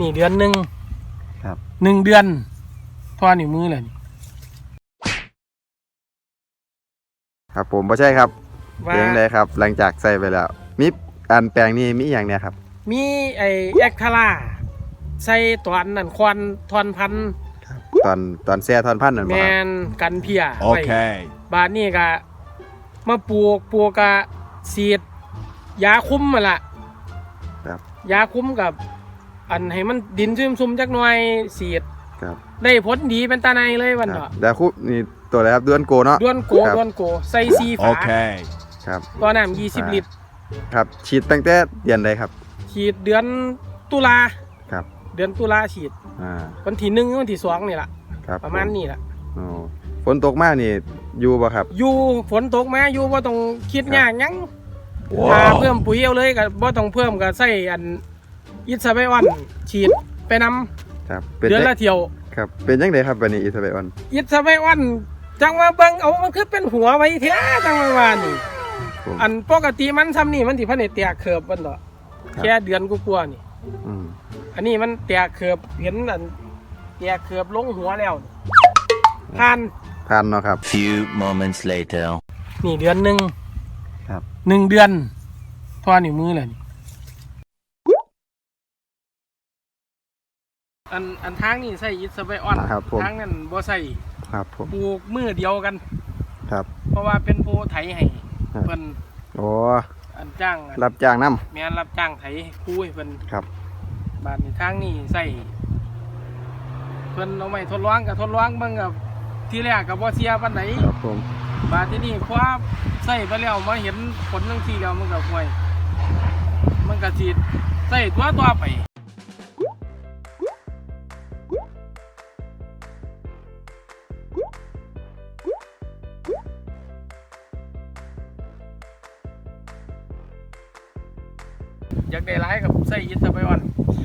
นี่เดือนหนึ่งครับ หนึ่งเดือนทอนิ้วมือเลยนี่ครับผมบ่ใช่ครับว่าเลี้ยงได้ครับ หลังจากใส่ไปแล้ว มีอันแปลงนี้มีอย่างเนี้ยครับ มีไอแอคทาร่าใส่ตอนนั่นควันทอนพันธุ์ตอนตอนแซ่ทอนพันธุ์นั่นแมบ่ครับนกันเพียไว้ Okay. บาดนี้ก็มาปลูกปลูกกะสีดยาคุ้มมาละครับ ยาคุ้มกับ อันให้มันดินซุ่มๆจักหน่อยสีดครับได้ผลดีเป็นตาในเลยวันคเถรับอะแล้วคุนี่ตัวอะไรครับเดือนโกเนาะ ด้วนโกครับ ด้วนโกใส่ซีฝา Okay. ครับตัวน้ำยี่สิบอ่าลิตรครับฉีดตั้งแต่เดือนใดครับ ฉีดเดือนตุลาครับ เดือนตุลาฉีดอ่าวันที่หนึ่งวันที่สองนี่แหละครับประมาณนี้แหละโอ้ฝนตกมากนี่อยู่บ่ครับ อยู่ฝนตกมาอยู่ว่าต้องคิดครับ ยากหยังว้าวถ้าเพิ่มปุ๋ยเอาเลยก็บ่ต้องเพิ่มก็ใส่อัน อิสเบออนฉีดไปนำครับเป็นเดือนจังละเที่ยว ครับเป็นยังไงครับวันนี้อิสราเอลอิสเบออนจังว่าเบิ่งเอามันคือเป็นหัวไว้แท้จังว่าว่านี่ผมอันปกติมันซ้ำนี่มันสิพันได้แตกเคิบมันดอกครับแค่เดือนกว่าๆนี่ อืมอันนี้มันแตกเคิบเห็นอันแตกเคิบลงหัวแล้วผ่านพันเนาะครับ Few moments later. นี่เดือนหนึ่งครับ หนึ่งเดือนทอนิ้วมือเลยนี่ อันอันทางนี่ใส่อิสเบออนครับผม ทางนั้นบ่ใส่ครับผม ปลูกมือเดียวกัน ครับเพราะว่าเป็นผู้ไถให้ครับ เพิ่นโอ้อันจ้างอันรับจ้างน้ แม่นรับจ้างไถคู่ให้เพิ่นำครับบาดนี้ทางนี่ใส่เพิ่นเอาไม้ทดลองกับทดลองเบิ่งกับที่แรกก็บ่เสียปานใดครับผมบาดที่นี่พอใส่ไปแล้วมาเห็นผลจังซี่แล้วมันก็ห่วย มันก็สิใส่ตัวต่อไป อยากได้หลายกับไส้ยิสไปวัน